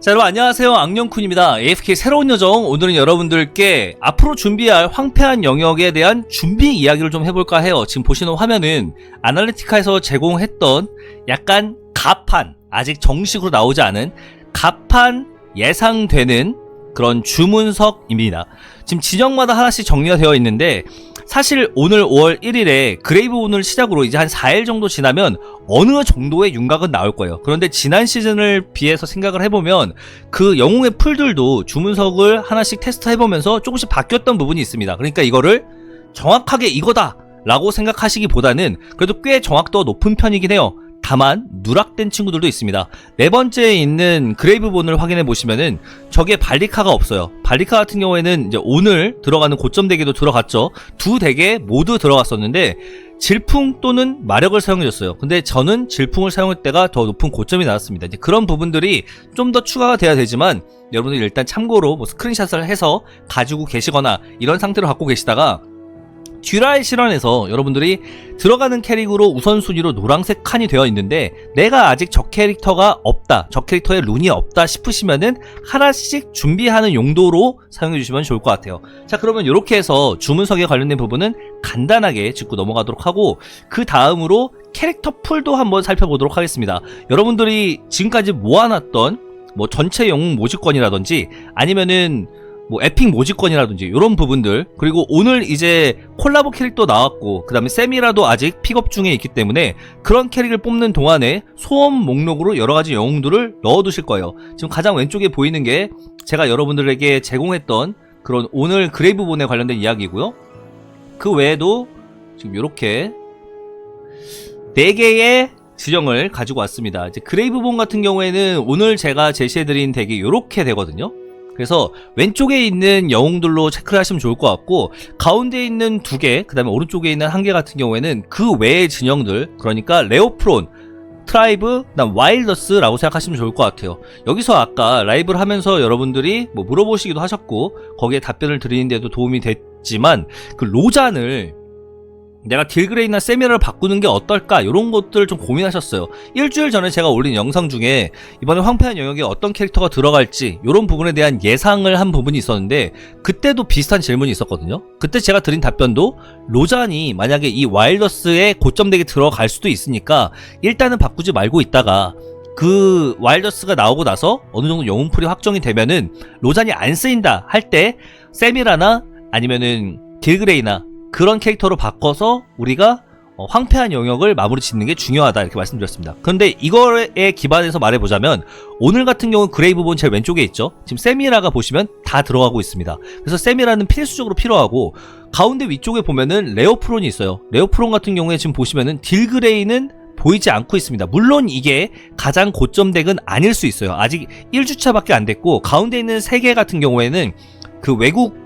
자 여러분 안녕하세요. 악령쿤입니다. AFK 새로운 여정. 오늘은 여러분들께 앞으로 준비할 황폐한 영역에 대한 준비 이야기를 좀 해볼까 해요. 지금 보시는 화면은 아날리티카에서 제공했던 약간 가판 아직 정식으로 나오지 않은 가판 예상되는 그런 주문석입니다. 지금 진영마다 하나씩 정리가 되어 있는데 사실 오늘 5월 1일에 그레이브온을 시작으로 이제 한 4일 정도 지나면 어느 정도의 윤곽은 나올 거예요. 그런데 지난 시즌을 비해서 생각을 해보면 그 영웅의 풀들도 주문석을 하나씩 테스트 해보면서 조금씩 바뀌었던 부분이 있습니다. 그러니까 이거를 정확하게 이거다! 라고 생각하시기보다는 그래도 꽤 정확도가 높은 편이긴 해요. 다만 누락된 친구들도 있습니다. 네 번째에 있는 그레이브본을 확인해 보시면은 저게 발리카가 없어요. 발리카 같은 경우에는 이제 오늘 들어가는 고점 대기도 들어갔죠. 두 대게 모두 들어갔었는데 질풍 또는 마력을 사용해줬어요. 근데 저는 질풍을 사용할 때가 더 높은 고점이 나왔습니다. 이제 그런 부분들이 좀 더 추가가 돼야 되지만 여러분들 일단 참고로 뭐 스크린샷을 해서 가지고 계시거나 이런 상태로 갖고 계시다가 듀라의 실현에서 여러분들이 들어가는 캐릭으로 우선순위로 노란색 칸이 되어 있는데 내가 아직 저 캐릭터가 없다 저 캐릭터에 룬이 없다 싶으시면은 하나씩 준비하는 용도로 사용해 주시면 좋을 것 같아요. 자 그러면 이렇게 해서 주문석에 관련된 부분은 간단하게 짚고 넘어가도록 하고 그 다음으로 캐릭터 풀도 한번 살펴보도록 하겠습니다. 여러분들이 지금까지 모아놨던 뭐 전체 영웅 모집권이라든지 아니면은 뭐 에픽 모집권이라든지 이런 부분들. 그리고 오늘 이제 콜라보 캐릭터 나왔고 그 다음에 세미라도 아직 픽업 중에 있기 때문에 그런 캐릭을 뽑는 동안에 소원 목록으로 여러 가지 영웅들을 넣어두실 거예요. 지금 가장 왼쪽에 보이는 게 제가 여러분들에게 제공했던 그런 오늘 그레이브본에 관련된 이야기고요. 그 외에도 지금 이렇게 4개의 지령을 가지고 왔습니다. 이제 그레이브본 같은 경우에는 오늘 제가 제시해드린 덱이 이렇게 되거든요 그래서 왼쪽에 있는 영웅들로 체크를 하시면 좋을 것 같고 가운데 있는 두 개, 그 다음에 오른쪽에 있는 한 개 같은 경우에는 그 외의 진영들 그러니까 레오프론, 트라이브, 그다음 와일더스라고 생각하시면 좋을 것 같아요. 여기서 아까 라이브를 하면서 여러분들이 뭐 물어보시기도 하셨고 거기에 답변을 드리는데도 도움이 됐지만 그 로잔을 내가 딜그레이나 세미라를 바꾸는 게 어떨까? 이런 것들을 좀 고민하셨어요. 일주일 전에 제가 올린 영상 중에 이번에 황폐한 영역에 어떤 캐릭터가 들어갈지 이런 부분에 대한 예상을 한 부분이 있었는데 그때도 비슷한 질문이 있었거든요. 그때 제가 드린 답변도 로잔이 만약에 이 와일더스의 고점덱에 들어갈 수도 있으니까 일단은 바꾸지 말고 있다가 그 와일더스가 나오고 나서 어느 정도 영웅풀이 확정이 되면은 로잔이 안 쓰인다 할 때 세미라나 아니면은 딜그레이나 그런 캐릭터로 바꿔서 우리가 어, 황폐한 영역을 마무리 짓는 게 중요하다 이렇게 말씀드렸습니다. 그런데 이거에 기반해서 말해보자면 오늘 같은 경우는 그레이브 본 제일 왼쪽에 있죠. 지금 세미라가 보시면 다 들어가고 있습니다. 그래서 세미라는 필수적으로 필요하고 가운데 위쪽에 보면은 레오프론이 있어요. 레오프론 같은 경우에 지금 보시면은 딜그레이는 보이지 않고 있습니다. 물론 이게 가장 고점 덱은 아닐 수 있어요. 아직 1주차밖에 안 됐고 가운데 있는 3개 같은 경우에는 그 외국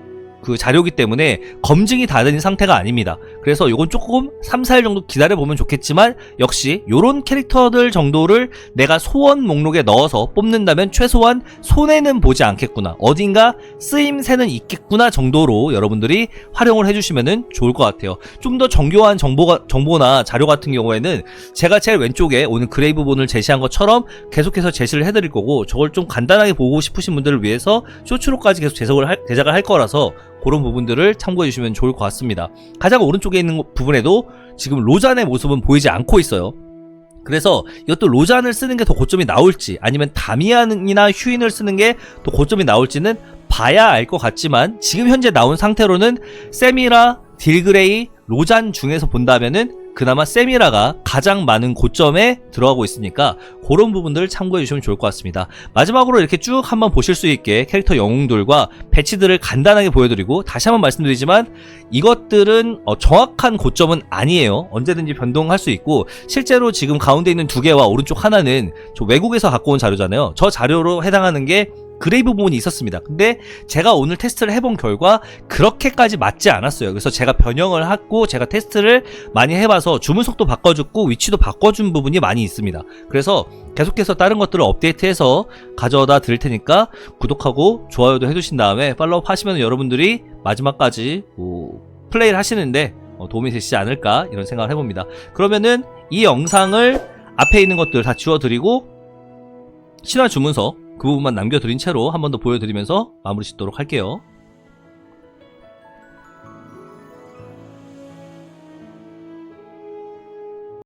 그 자료기 때문에 검증이 다된 상태가 아닙니다. 그래서 요건 조금 3, 4일 정도 기다려보면 좋겠지만 역시 요런 캐릭터들 정도를 내가 소원 목록에 넣어서 뽑는다면 최소한 손해는 보지 않겠구나. 어딘가 쓰임새는 있겠구나 정도로 여러분들이 활용을 해주시면 좋을 것 같아요. 좀 더 정교한 정보가, 정보나 자료 같은 경우에는 제가 제일 왼쪽에 오늘 그레이브본을 제시한 것처럼 계속해서 제시를 해드릴 거고 저걸 좀 간단하게 보고 싶으신 분들을 위해서 쇼츠로까지 계속 제작을 할, 제작을 할 거라서 그런 부분들을 참고해 주시면 좋을 것 같습니다. 가장 오른쪽에 있는 부분에도 지금 로잔의 모습은 보이지 않고 있어요. 그래서 이것도 로잔을 쓰는 게 더 고점이 나올지 아니면 다미안이나 휴인을 쓰는 게 더 고점이 나올지는 봐야 알 것 같지만 지금 현재 나온 상태로는 세미라, 딜그레이, 로잔 중에서 본다면은 그나마 세미라가 가장 많은 고점에 들어가고 있으니까 그런 부분들 참고해 주시면 좋을 것 같습니다. 마지막으로 이렇게 쭉 한번 보실 수 있게 캐릭터 영웅들과 배치들을 간단하게 보여드리고 다시 한번 말씀드리지만 이것들은 어, 정확한 고점은 아니에요. 언제든지 변동할 수 있고 실제로 지금 가운데 있는 두 개와 오른쪽 하나는 저 외국에서 갖고 온 자료잖아요. 저 자료로 해당하는 게 그레이브 부분이 있었습니다. 근데 제가 오늘 테스트를 해본 결과 그렇게까지 맞지 않았어요. 그래서 제가 변형을 하고 제가 테스트를 많이 해봐서 주문 속도 바꿔줬고 위치도 바꿔준 부분이 많이 있습니다. 그래서 계속해서 다른 것들을 업데이트해서 가져다 드릴 테니까 구독하고 좋아요도 해주신 다음에 팔로우 하시면 여러분들이 마지막까지 뭐 플레이를 하시는데 어, 도움이 되시지 않을까 이런 생각을 해봅니다. 그러면은 이 영상을 앞에 있는 것들 다 지워드리고 신화 주문서 그 부분만 남겨드린 채로 한 번 더 보여드리면서 마무리 짓도록 할게요.